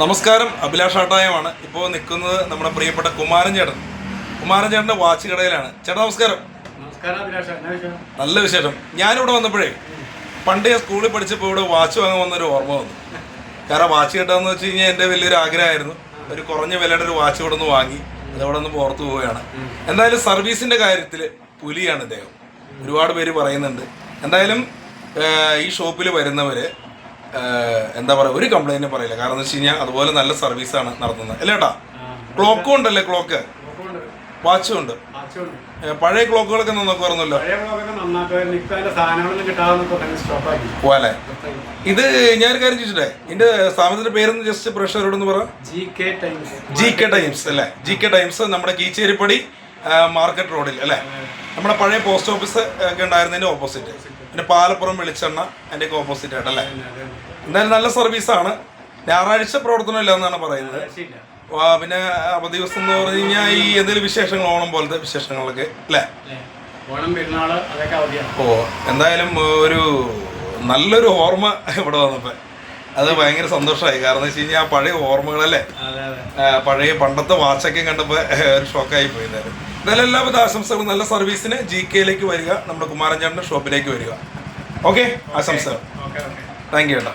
നമസ്കാരം അഭിലാഷ് ആട്ടായമാണ്. ഇപ്പോൾ നിൽക്കുന്നത് നമ്മുടെ പ്രിയപ്പെട്ട കുമാരൻ ചേട്ടൻ. കുമാരൻ ചേട്ടന്റെ വാച്ച് കടയിലാണ്. ചേട്ടാ നമസ്കാരം. നല്ല വിശേഷം. ഞാനിവിടെ വന്നപ്പോഴേ പണ്ട് ഞാൻ സ്കൂളിൽ പഠിച്ചപ്പോൾ ഇവിടെ വാച്ച് വാങ്ങാൻ വന്നൊരു ഓർമ്മ വന്നു. കാരണം വാച്ച് കിട്ടാന്ന് വെച്ച് കഴിഞ്ഞാൽ എന്റെ വലിയൊരു ആഗ്രഹമായിരുന്നു. ഒരു കുറഞ്ഞ വിലയുടെ ഒരു വാച്ച് ഇവിടെ നിന്ന് വാങ്ങി. അതവിടെ നിന്ന് പുറത്തു പോവുകയാണ്. എന്തായാലും സർവീസിന്റെ കാര്യത്തിൽ പുലിയാണ് ഇദ്ദേഹം. ഒരുപാട് പേര് പറയുന്നുണ്ട്. എന്തായാലും ഈ ഷോപ്പിൽ വരുന്നവർ എന്താ പറയുക ഒരു കംപ്ലൈന്റും പറയില്ല. കാരണം എന്ന് വെച്ച് കഴിഞ്ഞാൽ അതുപോലെ നല്ല സർവീസാണ് നടത്തുന്നത്. അല്ലേ ഏട്ടാ? ക്ലോക്കും ഉണ്ടല്ലേ ക്ലോക്ക് വാച്ചും ഉണ്ട്. പഴയ ക്ലോക്കുകളൊക്കെ നോക്കുമായിരുന്നല്ലോ പോലെ ഇത് ഞാനൊരു കാര്യം ചോദിച്ചിട്ടേ? ഇതിന്റെ സ്ഥാപനത്തിന്റെ പേരൊന്ന് ജസ്റ്റ് പ്രേക്ഷകരോടൊന്ന് പറ. G K times G K times അല്ലേ? ജി കെ ടൈംസ് നമ്മുടെ കീച്ചേരിപ്പടി മാർക്കറ്റ് റോഡിൽ അല്ലേ? നമ്മുടെ പഴയ പോസ്റ്റ് ഓഫീസ് ഒക്കെ ഉണ്ടായിരുന്നതിന്റെ ഓപ്പോസിറ്റ് പിന്നെ പാലപ്പുറം വെളിച്ചെണ്ണ അതിന്റെയൊക്കെ ഓപ്പോസിറ്റ് ആയിട്ടല്ലേ എന്തായാലും നല്ല സർവീസാണ് ഞായറാഴ്ച പ്രവർത്തനം ഇല്ല എന്നാണ് പറയുന്നത്. പിന്നെ അവധി ദിവസം എന്ന് പറഞ്ഞു കഴിഞ്ഞാൽ ഈ എന്തെങ്കിലും വിശേഷങ്ങൾ ഓണം പോലത്തെ വിശേഷങ്ങളൊക്കെ അല്ലേ? ഓണം ഓ എന്തായാലും ഒരു നല്ലൊരു ഓർമ്മ ഇവിടെ വന്നപ്പോൾ അത് ഭയങ്കര സന്തോഷമായി. കാരണം വെച്ച് കഴിഞ്ഞാൽ ആ പഴയ ഓർമ്മകളല്ലേ? പഴയ പണ്ടത്തെ വാച്ചൊക്കെ കണ്ടപ്പോൾ ഒരു ഷോക്കായി പോയി എന്തായാലും. എന്തായാലും എല്ലാവിധ ആശംസകളും നല്ല സർവീസിന് ജി കെയിലേക്ക് വരിക. നമ്മുടെ കുമാരൻ ചേട്ടന്റെ ഷോപ്പിലേക്ക് വരിക. ഓക്കെ? ആശംസകൾ. താങ്ക് യു ഏട്ടാ